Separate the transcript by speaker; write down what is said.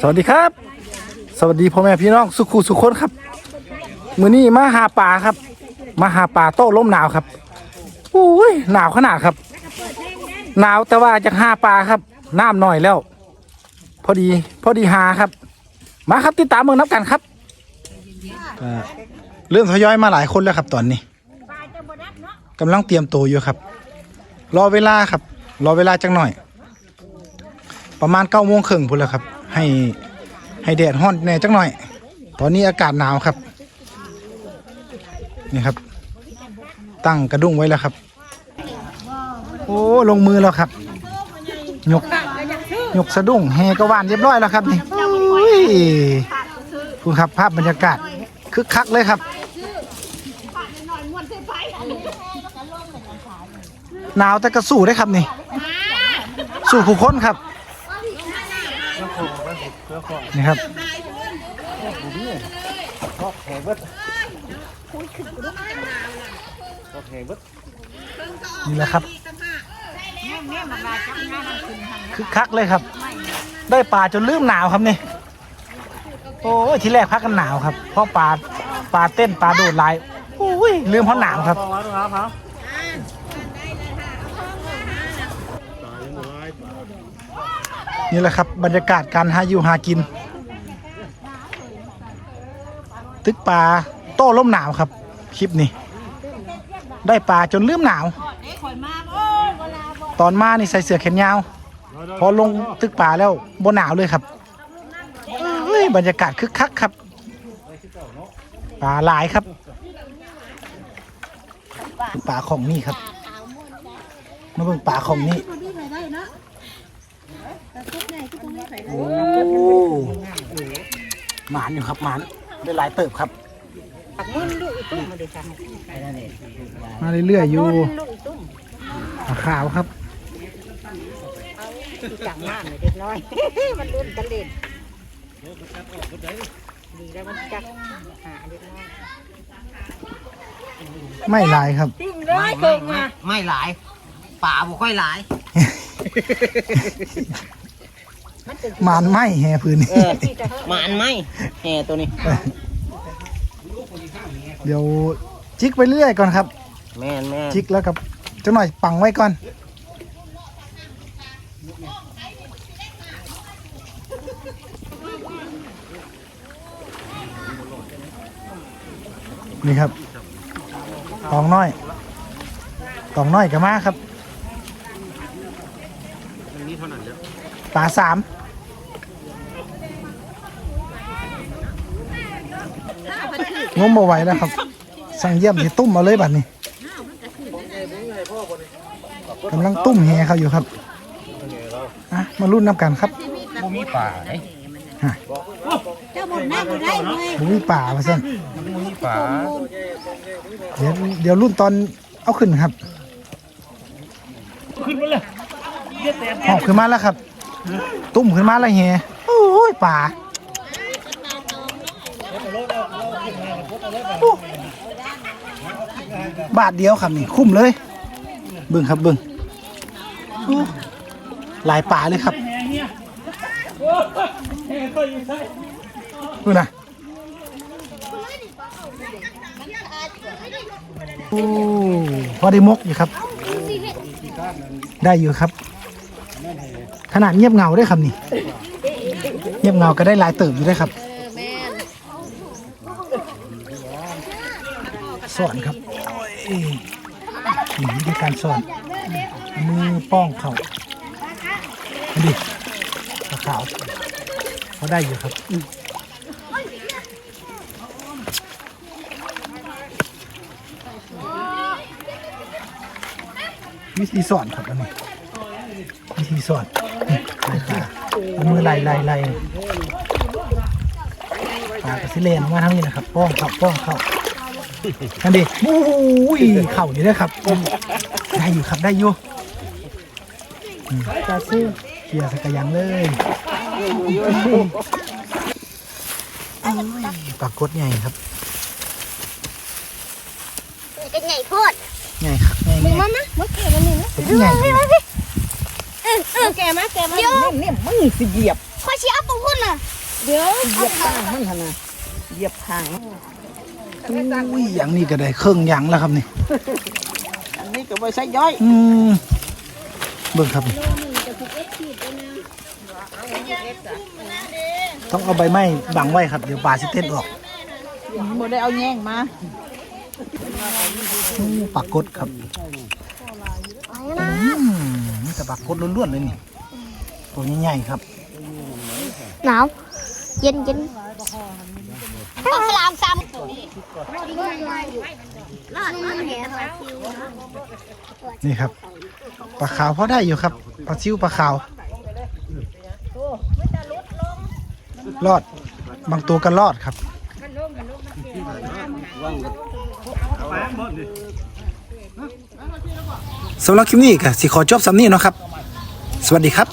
Speaker 1: สวัสดีครับ สวัสดีพ่อแม่พี่น้องสุขูสุขคนครับ มือนี้มาหาปลาครับ มาหาปลาโต้ลมหนาวครับอุ้ยหนาวขนาดครับ หนาวแต่ว่าจะหาปลาครับ น้ำหน่อยแล้ว พอดีพอดีหาครับ มาครับติดตามเมืองนับกันครับเริ่มทยอยมาหลายคนแล้วครับ ตอนนี้กำลังเตรียมตัวอยู่ครับ รอเวลาครับ รอเวลาจังหน่อย ประมาณเก้าโมงครึ่งพุ่นแล้วครับ ให้ให้แดดฮ้อนแน่จังหน่อย ตอนนี้อากาศหนาวครับ นี่ครับ ตั้งกระดุ้งไว้แล้วครับ โอ้ลงมือแล้วครับ ยกยกสะดุ้งแฮก็ว่านเรียบร้อยแล้วครับนี่คุณครับภาพบรรยากาศคึกคักเลยครับหนาวแต่ก็สู้ได้ครับนี่ สู้ผู้คนครับ นี่ครับนี่แหละครับคึกคักเลยครับ ได้ปลาจนลืมหนาวครับนี่โอ้ยทีแรกพักกันหนาวครับเพราะปลาปลาเต้นปลาโดดลายโอ้ยลืมเพราะหนาวครับ นี่แหละครับ บรรยากาศการหาอยู่หากิน ตึกปลาโต้ล่มหนาวครับ คลิปนี้ ได้ปลาจนลืมหนาว ตอนมานี่ใส่เสื้อแขนยาว พอลงตึกป่าแล้วบนหนาวเลยครับเอ้ยบรรยากาศคึกคักครับปลาหลายครับปลาของนี่ครับมาเบิ่งปลาของนี่ โอ้หมานอยู่ครับหมานได้หลายเติบครับมาเรื่อยๆอยู่ปลาขาวครับ
Speaker 2: จังมากเลยเด็กน้อย มันรุ่นกันเล่นดีแล้วมันจักหาเด็กน้อย
Speaker 1: ไม่หลายครับ
Speaker 2: จริงเลยเก่งมา
Speaker 3: ไม่หลายป่าบ่ค่อยหลาย
Speaker 1: ห มานไหมแห่พื้นนี่
Speaker 3: เออ หมานไหมแห่ตัวนี้
Speaker 1: เดี๋ยวจิกไปเรื่อยก่อนครับ
Speaker 3: แม่นแม่น
Speaker 1: จิกแล้วกับจะหน่อยปังไว้ก่อน นี่ครับ ตองน้อย ตองน้อยกับมาครับ ปลาสาม งมมาไหวแล้วครับ สั่งเยี่ยมที่ตุ้มมาเลยบัดนี้กำลังตุ้มแหเขาอยู่ครับอะมารุ่นน้ำกันครับ
Speaker 3: บ่มีป่าเอ้ย
Speaker 2: เจ้าหมดหน้าบ่ได้เลย
Speaker 1: บุมีป่ามาสั่น
Speaker 3: บ่มีป่า
Speaker 1: เดี๋ยวเดี๋ยวรุ่นตอนเอาขึ้นครับหอบขึ้นมาแล้วครับ ตุ้มขึ้นมาแล้วแหโอ้ยป่าโอ้ บาทเดียวครับนี่คุ้มเลย เบิ่งครับเบิ่งหลายป่าเลยครับดูนะโอ้พอได้มกอยู่ครับ ได้อยู่ครับ ขนาดเงียบเงาได้วยครับนี่ เงียบเงาก็ได้หลายเติบอยู่ได้วยครับ สอนครับนี่วิธีการสอน มือป้องเขาดิปลาขาวเขาได้อยู่ครับวิธีสอนครับอันนี้วิธีสอนนี่ไล่ปลาเอามือไล่ไล่ไล่ปลากระสิเลนมาทางนี้นะครับ ป้องเข่าป้องเขา อันนี้โอ้ยเข่าอยู่ด้วยครับ ได้อยู่ครับได้อยู่ตาซื้อเขี่ยใส่กระยังเลยปลากดใหญ่ครับ
Speaker 2: เป็นไงโคตร
Speaker 1: ใหญ่ครับใหญ่ใหญ่
Speaker 2: มันนะมันแก่มันนี่นะ
Speaker 1: เป็นใหญ่
Speaker 2: เออแก่มาแก่มาเดี๋ยว
Speaker 3: เนี่ยมึงสิเหยียบ
Speaker 2: ค่อย
Speaker 4: ชี้เอาปุ่นน่ะเดี๋ยว
Speaker 3: เหยียบทางมันหั่นน่ะเหยียบทาง
Speaker 1: อุ้ยอย่างนี้ก็ได้เครื่องหยังแล้วครับนี่
Speaker 3: อันนี้ก็ไว้ใช้ย่อย
Speaker 1: อืมเบิ่งครับต้องเอาใบไม้บังไว้ครับเดี๋ยวปลาสิเต้นออก
Speaker 3: บ่ได้เอาแย่งมา
Speaker 1: อู้ปลากดครับอืมนี่แต่ปลากดล้วนๆเลยนี่ตัวใหญ่ๆครับ
Speaker 4: หนาวเย็นเย็น ลาฉลามซ้ำรอดมา
Speaker 1: นี่ครับปลาขาวพอได้อยู่ครับปลาซิวปลาขาวรอดบางตัวก็รอดครับสำหรับคลิปนี้ก็สิขอจบสำนี้เนาะครับ สวัสดีครับ